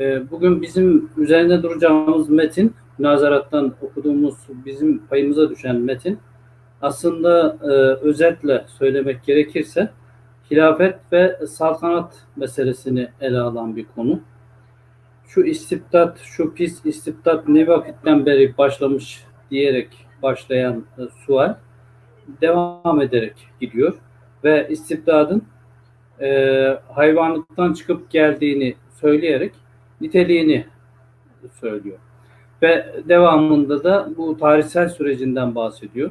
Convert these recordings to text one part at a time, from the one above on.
Ee, Bugün bizim üzerinde duracağımız metin, münazarattan okuduğumuz bizim payımıza düşen metin, aslında e, özetle söylemek gerekirse hilafet ve saltanat meselesini ele alan bir konu. Şu istibdat, şu pis istibdat ne vakitten beri başlamış diyerek başlayan e, sual devam ederek gidiyor ve istibdadın e, hayvanlıktan çıkıp geldiğini söyleyerek niteliğini söylüyor. Ve devamında da bu tarihsel sürecinden bahsediyor.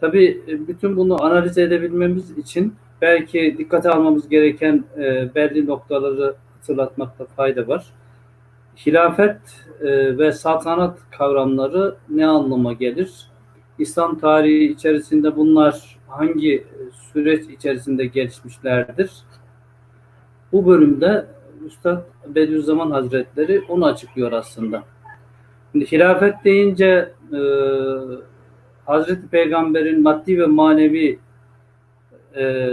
Tabii e, bütün bunu analiz edebilmemiz için belki dikkate almamız gereken e, belli noktaları hatırlatmakta fayda var. Hilafet e, ve saltanat kavramları ne anlama gelir? İslam tarihi içerisinde bunlar hangi süreç içerisinde gelişmişlerdir? Bu bölümde Üstad Bediüzzaman Hazretleri onu açıklıyor aslında. Şimdi hilafet deyince e, Hazreti Peygamber'in maddi ve manevi e,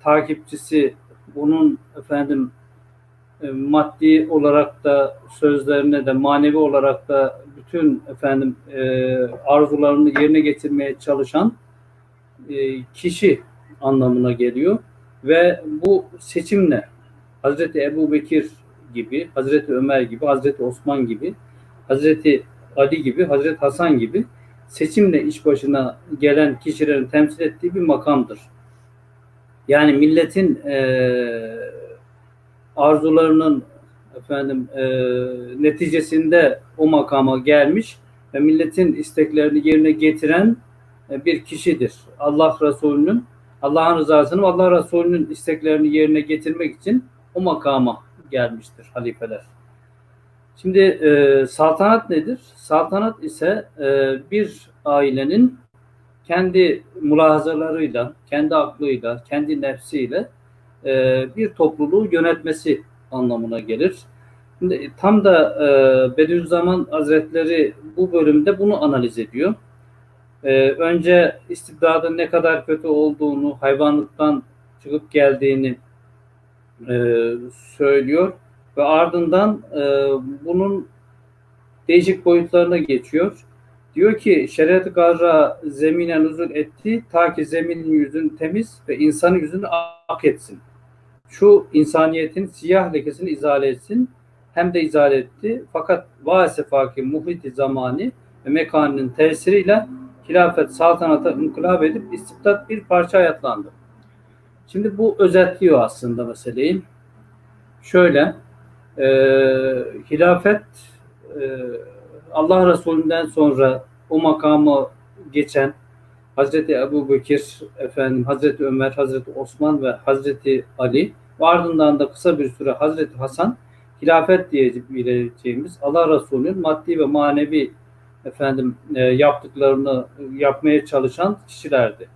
takipçisi bunun efendim e, maddi olarak da sözlerine de manevi olarak da bütün efendim e, arzularını yerine getirmeye çalışan e, kişi anlamına geliyor ve bu seçimle Hazreti Ebu Bekir gibi, Hazreti Ömer gibi, Hazreti Osman gibi, Hazreti Ali gibi, Hazreti Hasan gibi seçimle iş başına gelen kişilerin temsil ettiği bir makamdır. Yani milletin e, arzularının efendim e, neticesinde o makama gelmiş ve milletin isteklerini yerine getiren e, bir kişidir. Allah Resulü'nün Allah'ın rızasını Allah Resulü'nün isteklerini yerine getirmek için o makama gelmiştir halifeler. Şimdi e, saltanat nedir? Saltanat ise e, bir ailenin kendi mulahazalarıyla, kendi aklıyla, kendi nefsiyle e, bir topluluğu yönetmesi anlamına gelir. Şimdi, tam da e, Bediüzzaman Hazretleri bu bölümde bunu analiz ediyor. E, önce istibdadın ne kadar kötü olduğunu, hayvanlıktan çıkıp geldiğini e, söylüyor ve ardından e, bunun değişik boyutlarına geçiyor. Diyor ki şeriat garra zemine nuzul etti ta ki zeminin yüzün temiz ve insanın yüzünü ak etsin. Şu insaniyetin siyah lekesini izale etsin. Hem de izale etti. Fakat vasefaki muhiti zamani ve mekanının tesiriyle hilafet saltanata inkılap edip istibdat bir parça hayatlandı. Şimdi bu özetliyor aslında meseleyi. Şöyle, e, hilafet e, Allah Resulü'nden sonra o makamı geçen Hazreti Ebu Bekir, efendim, Hazreti Ömer, Hazreti Osman ve Hazreti Ali ve ardından da kısa bir süre Hazreti Hasan hilafet diyeceğimiz Allah Resulü'nün maddi ve manevi efendim e, yaptıklarını yapmaya çalışan kişilerdi.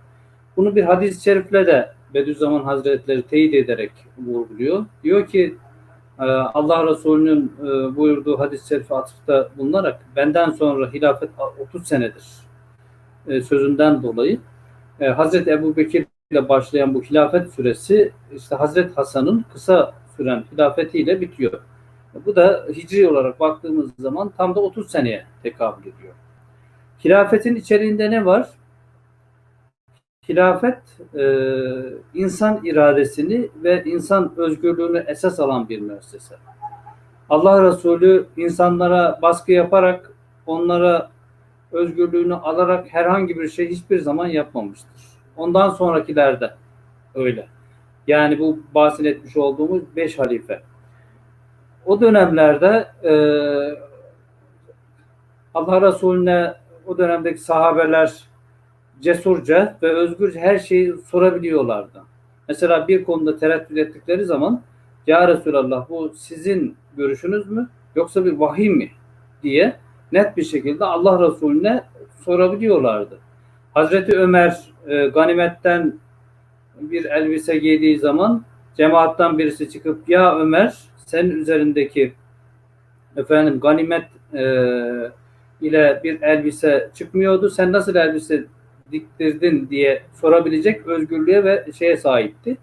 Bunu bir hadis-i şerifle de Bediüzzaman Hazretleri teyit ederek vurguluyor. Diyor ki e, Allah Resulü'nün e, buyurduğu hadis-i şerife atıfta bulunarak benden sonra hilafet 30 senedir e, sözünden dolayı Hazreti Ebu Bekir ile başlayan bu hilafet süresi işte Hazreti Hasan'ın kısa süren hilafetiyle bitiyor. Bu da hicri olarak baktığımız zaman tam da 30 seneye tekabül ediyor. Hilafetin içeriğinde ne var? Hilafet e, insan iradesini ve insan özgürlüğünü esas alan bir müessese. Allah Resulü insanlara baskı yaparak onlara özgürlüğünü alarak herhangi bir şey hiçbir zaman yapmamıştır. Ondan sonrakilerde öyle. Yani bu bahsetmiş olduğumuz beş halife. O dönemlerde e, Allah Resulüne o dönemdeki sahabeler cesurca ve özgürce her şeyi sorabiliyorlardı. Mesela bir konuda tereddüt ettikleri zaman Ya Resulallah bu sizin görüşünüz mü yoksa bir vahiy mi diye net bir şekilde Allah Resulüne sorabiliyorlardı. Hazreti Ömer e, ganimetten bir elbise giydiği zaman cemaattan birisi çıkıp ya Ömer senin üzerindeki efendim ganimet e, ile bir elbise çıkmıyordu. Sen nasıl elbise diktirdin diye sorabilecek özgürlüğe ve şeye sahipti.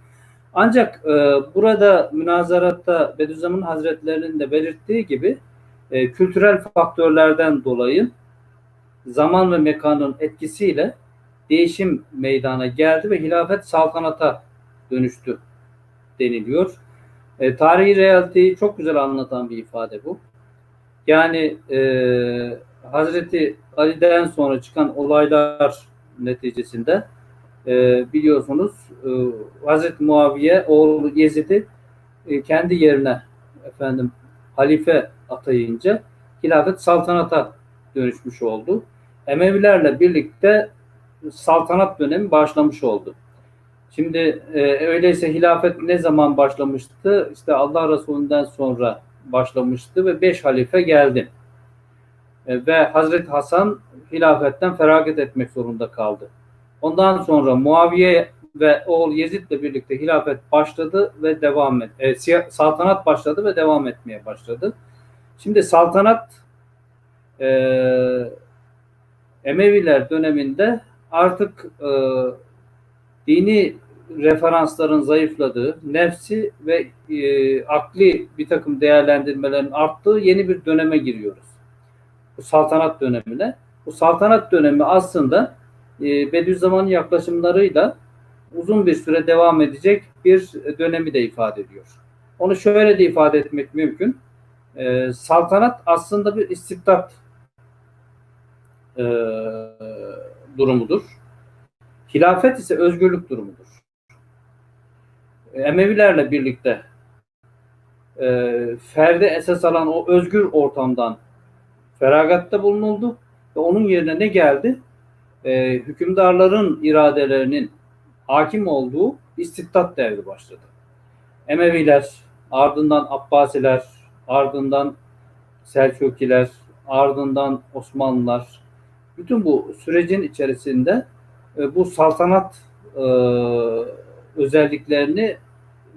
Ancak e, burada münazaratta Bediüzzaman Hazretlerinin de belirttiği gibi e, kültürel faktörlerden dolayı zaman ve mekanın etkisiyle değişim meydana geldi ve hilafet saltanata dönüştü deniliyor. E, tarihi realiteyi çok güzel anlatan bir ifade bu. Yani e, Hazreti Ali'den sonra çıkan olaylar neticesinde e, biliyorsunuz e, Hazreti Muaviye oğlu Yezid'i e, kendi yerine efendim halife atayınca hilafet saltanata dönüşmüş oldu. Emevilerle birlikte saltanat dönemi başlamış oldu. Şimdi e, öyleyse hilafet ne zaman başlamıştı? İşte Allah Resulü'nden sonra başlamıştı ve beş halife geldi. E, ve Hazreti Hasan hilafetten feragat etmek zorunda kaldı. Ondan sonra Muaviye ve oğul Yezid ile birlikte hilafet başladı ve devam et. E, saltanat başladı ve devam etmeye başladı. Şimdi saltanat e, Emeviler döneminde artık e, dini referansların zayıfladığı, nefsi ve e, akli bir takım değerlendirmelerin arttığı yeni bir döneme giriyoruz. Bu saltanat dönemine. Bu saltanat dönemi aslında e, Bediüzzaman'ın yaklaşımlarıyla uzun bir süre devam edecek bir dönemi de ifade ediyor. Onu şöyle de ifade etmek mümkün. E, saltanat aslında bir istibdat e, durumudur. Hilafet ise özgürlük durumudur. Emevilerle birlikte e, ferde esas alan o özgür ortamdan feragatta bulunuldu ve onun yerine ne geldi? E, hükümdarların iradelerinin hakim olduğu istibdat devri başladı. Emeviler, ardından Abbasiler, ardından Selçukiler, ardından Osmanlılar, bütün bu sürecin içerisinde e, bu saltanat e, özelliklerini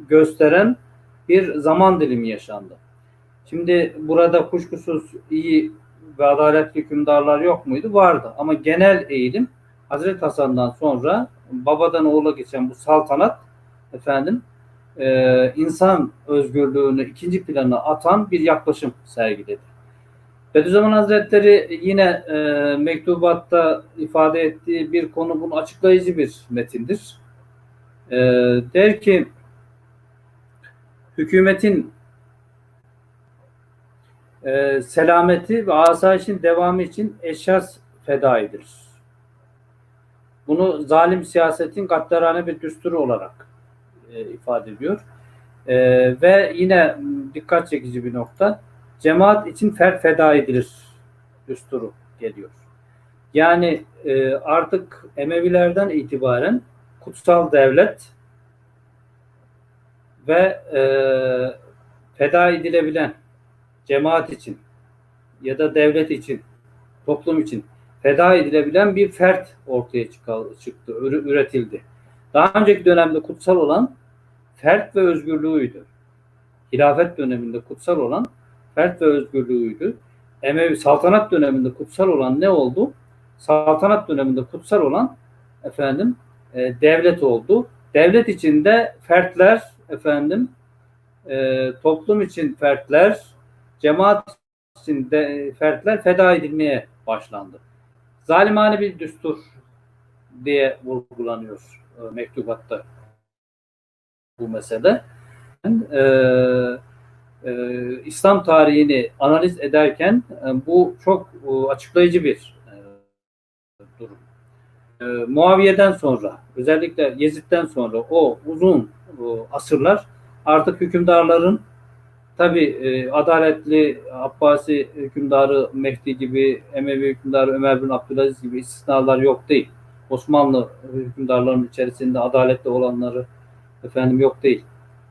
gösteren bir zaman dilimi yaşandı. Şimdi burada kuşkusuz iyi ve adaletli hükümdarlar yok muydu? Vardı. Ama genel eğilim Hazreti Hasan'dan sonra babadan oğula geçen bu saltanat efendim e, insan özgürlüğünü ikinci plana atan bir yaklaşım sergiledi. Bediüzzaman Hazretleri yine e, mektubatta ifade ettiği bir konu bunu açıklayıcı bir metindir. E, der ki hükümetin e, selameti ve asayişin devamı için eşyas feda edilir. Bunu zalim siyasetin gaddarane bir düsturu olarak e, ifade ediyor. E, ve yine dikkat çekici bir nokta cemaat için fer feda edilir düsturu geliyor. Yani e, artık Emevilerden itibaren kutsal devlet ve e, feda edilebilen cemaat için ya da devlet için, toplum için feda edilebilen bir fert ortaya çıktı, üretildi. Daha önceki dönemde kutsal olan fert ve özgürlüğüydü. Hilafet döneminde kutsal olan fert ve özgürlüğüydü. Emevi saltanat döneminde kutsal olan ne oldu? Saltanat döneminde kutsal olan efendim e, devlet oldu. Devlet içinde fertler efendim e, toplum için fertler, cemaat için de fertler feda edilmeye başlandı. Zalimane bir düstur diye vurgulanıyor e, mektubatta bu mesele. E, e, İslam tarihini analiz ederken e, bu çok e, açıklayıcı bir e, durum. E, Muaviye'den sonra, özellikle Yezid'den sonra o uzun e, asırlar artık hükümdarların tabi e, adaletli Abbasi hükümdarı Mehdi gibi, Emevi hükümdarı Ömer bin Abdülaziz gibi istisnalar yok değil. Osmanlı hükümdarlarının içerisinde adaletli olanları efendim yok değil.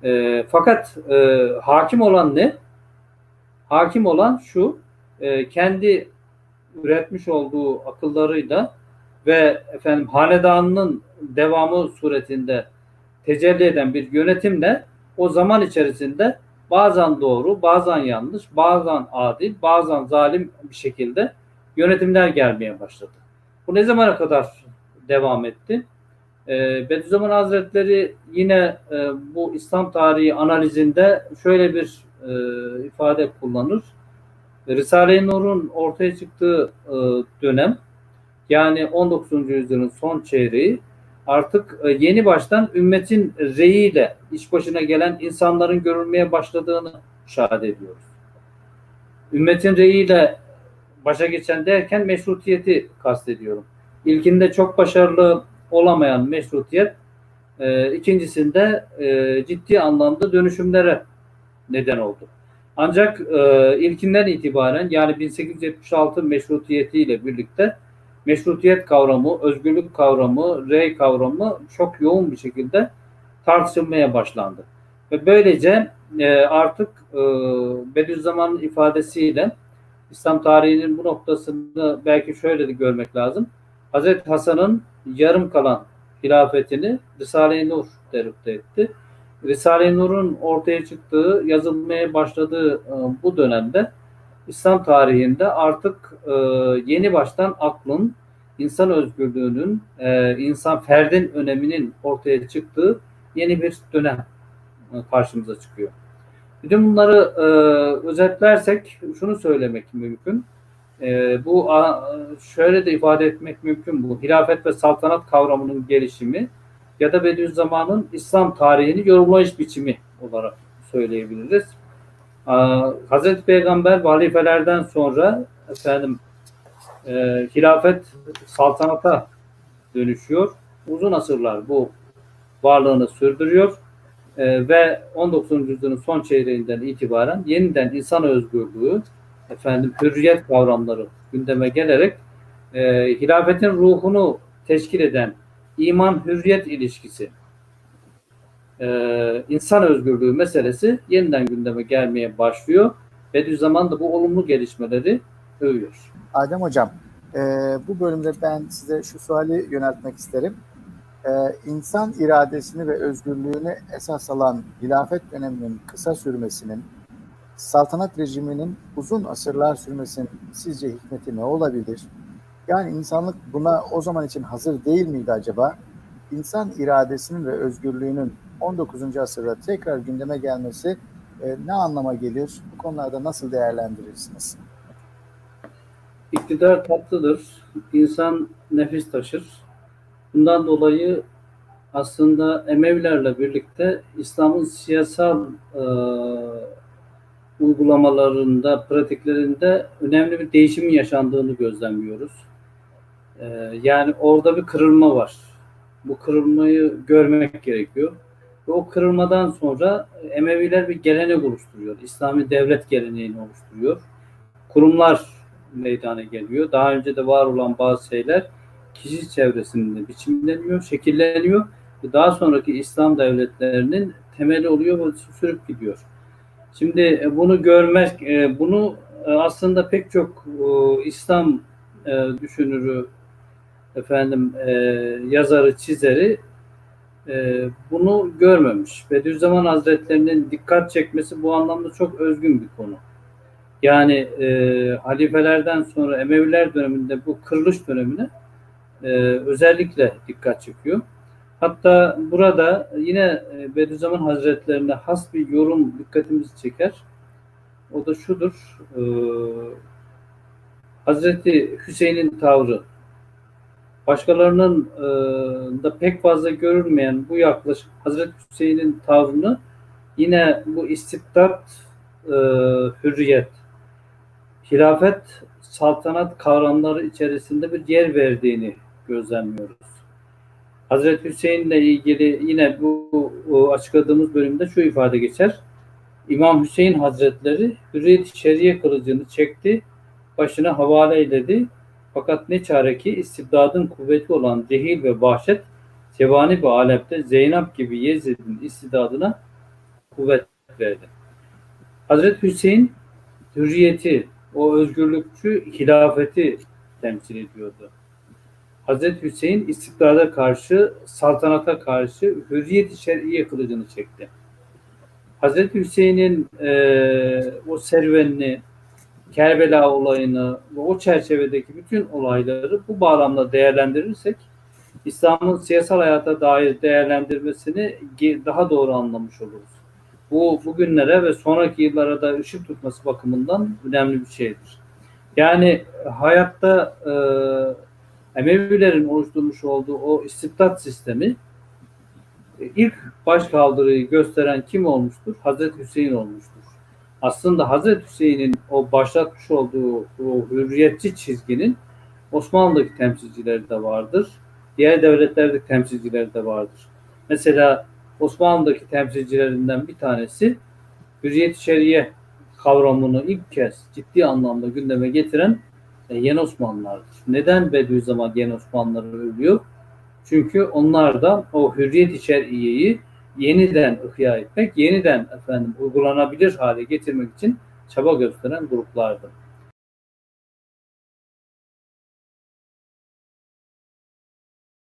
E, fakat e, hakim olan ne? Hakim olan şu, e, kendi üretmiş olduğu akıllarıyla ve efendim hanedanının devamı suretinde tecelli eden bir yönetimle o zaman içerisinde bazen doğru, bazen yanlış, bazen adil, bazen zalim bir şekilde yönetimler gelmeye başladı. Bu ne zamana kadar devam etti? E, Bediüzzaman Hazretleri yine e, bu İslam tarihi analizinde şöyle bir e, ifade kullanır. Risale-i Nur'un ortaya çıktığı e, dönem yani 19. yüzyılın son çeyreği artık e, yeni baştan ümmetin reyiyle iş başına gelen insanların görülmeye başladığını müşahede ediyoruz. Ümmetin reyiyle başa geçen derken meşrutiyeti kastediyorum. İlkinde çok başarılı olamayan meşrutiyet, e, ikincisinde e, ciddi anlamda dönüşümlere neden oldu. Ancak e, ilkinden itibaren yani 1876 meşrutiyetiyle birlikte meşrutiyet kavramı, özgürlük kavramı, rey kavramı çok yoğun bir şekilde tartışılmaya başlandı. Ve böylece e, artık e, Bediüzzaman'ın ifadesiyle İslam tarihinin bu noktasını belki şöyle de görmek lazım. Hazreti Hasan'ın yarım kalan hilafetini Risale-i Nur deripte etti. Risale-i Nur'un ortaya çıktığı, yazılmaya başladığı e, bu dönemde İslam tarihinde artık e, yeni baştan aklın, insan özgürlüğünün, e, insan ferdin öneminin ortaya çıktığı yeni bir dönem e, karşımıza çıkıyor. Bütün bunları e, özetlersek şunu söylemek mümkün. E, bu a, şöyle de ifade etmek mümkün bu. Hilafet ve saltanat kavramının gelişimi ya da Bediüzzaman'ın İslam tarihini yorumlayış biçimi olarak söyleyebiliriz. Hazreti Peygamber ve halifelerden sonra efendim e, hilafet saltanata dönüşüyor. Uzun asırlar bu varlığını sürdürüyor e, ve 19. yüzyılın son çeyreğinden itibaren yeniden insan özgürlüğü, efendim hürriyet kavramları gündeme gelerek e, hilafetin ruhunu teşkil eden iman hürriyet ilişkisi e, insan özgürlüğü meselesi yeniden gündeme gelmeye başlıyor. Bediüzzaman da bu olumlu gelişmeleri övüyor. Adem Hocam, e, bu bölümde ben size şu suali yöneltmek isterim. E, insan iradesini ve özgürlüğünü esas alan hilafet döneminin kısa sürmesinin, saltanat rejiminin uzun asırlar sürmesinin sizce hikmeti ne olabilir? Yani insanlık buna o zaman için hazır değil miydi acaba? İnsan iradesinin ve özgürlüğünün 19. asırda tekrar gündeme gelmesi e, ne anlama gelir? Bu konularda nasıl değerlendirirsiniz? İktidar tatlıdır. İnsan nefis taşır. Bundan dolayı aslında Emevilerle birlikte İslam'ın siyasal e, uygulamalarında, pratiklerinde önemli bir değişimin yaşandığını gözlemliyoruz. E, yani orada bir kırılma var. Bu kırılmayı görmek gerekiyor. Ve o kırılmadan sonra Emeviler bir gelenek oluşturuyor. İslami devlet geleneğini oluşturuyor. Kurumlar meydana geliyor. Daha önce de var olan bazı şeyler kişi çevresinde biçimleniyor, şekilleniyor. Ve daha sonraki İslam devletlerinin temeli oluyor ve sürüp gidiyor. Şimdi e, bunu görmek, e, bunu e, aslında pek çok İslam düşünürü, efendim yazarı, çizeri e, bunu görmemiş. Bediüzzaman Hazretlerinin dikkat çekmesi bu anlamda çok özgün bir konu. Yani e, halifelerden sonra Emeviler döneminde bu kırılış dönemine e, özellikle dikkat çekiyor. Hatta burada yine e, Bediüzzaman Hazretlerine has bir yorum dikkatimizi çeker. O da şudur. E, Hazreti Hüseyin'in tavrı başkalarının e, da pek fazla görülmeyen bu yaklaşım Hazreti Hüseyin'in tavrını yine bu istibdat, e, hürriyet, hilafet, saltanat kavramları içerisinde bir yer verdiğini gözlemliyoruz. Hazreti Hüseyin'le ilgili yine bu, bu açıkladığımız bölümde şu ifade geçer. İmam Hüseyin Hazretleri hürriyet şeriye kılıcını çekti, başına havale eyledi fakat ne çare ki istibdadın kuvveti olan cehil ve vahşet sevani bir alemde Zeynep gibi Yezid'in istidadına kuvvet verdi. Hazreti Hüseyin hürriyeti, o özgürlükçü hilafeti temsil ediyordu. Hazreti Hüseyin istibdada karşı, saltanata karşı hürriyet-i şer'iye kılıcını çekti. Hazreti Hüseyin'in e, o serüvenini, Kerbela olayını ve o çerçevedeki bütün olayları bu bağlamda değerlendirirsek İslam'ın siyasal hayata dair değerlendirmesini daha doğru anlamış oluruz. Bu bugünlere ve sonraki yıllara da ışık tutması bakımından önemli bir şeydir. Yani hayatta e, Emevilerin oluşturmuş olduğu o istibdat sistemi e, ilk baş kaldırıyı gösteren kim olmuştur? Hazreti Hüseyin olmuştur. Aslında Hazreti Hüseyin'in o başlatmış olduğu o hürriyetçi çizginin Osmanlı'daki temsilcileri de vardır. Diğer devletlerdeki temsilcileri de vardır. Mesela Osmanlı'daki temsilcilerinden bir tanesi hürriyet-i şeriye kavramını ilk kez ciddi anlamda gündeme getiren e, Yeni Osmanlılardır. Neden Bediüzzaman Yeni Osmanlıları övülüyor? Çünkü onlar da o hürriyet-i şer'iyeyi yeniden ihya etmek, yeniden efendim uygulanabilir hale getirmek için çaba gösteren gruplardı.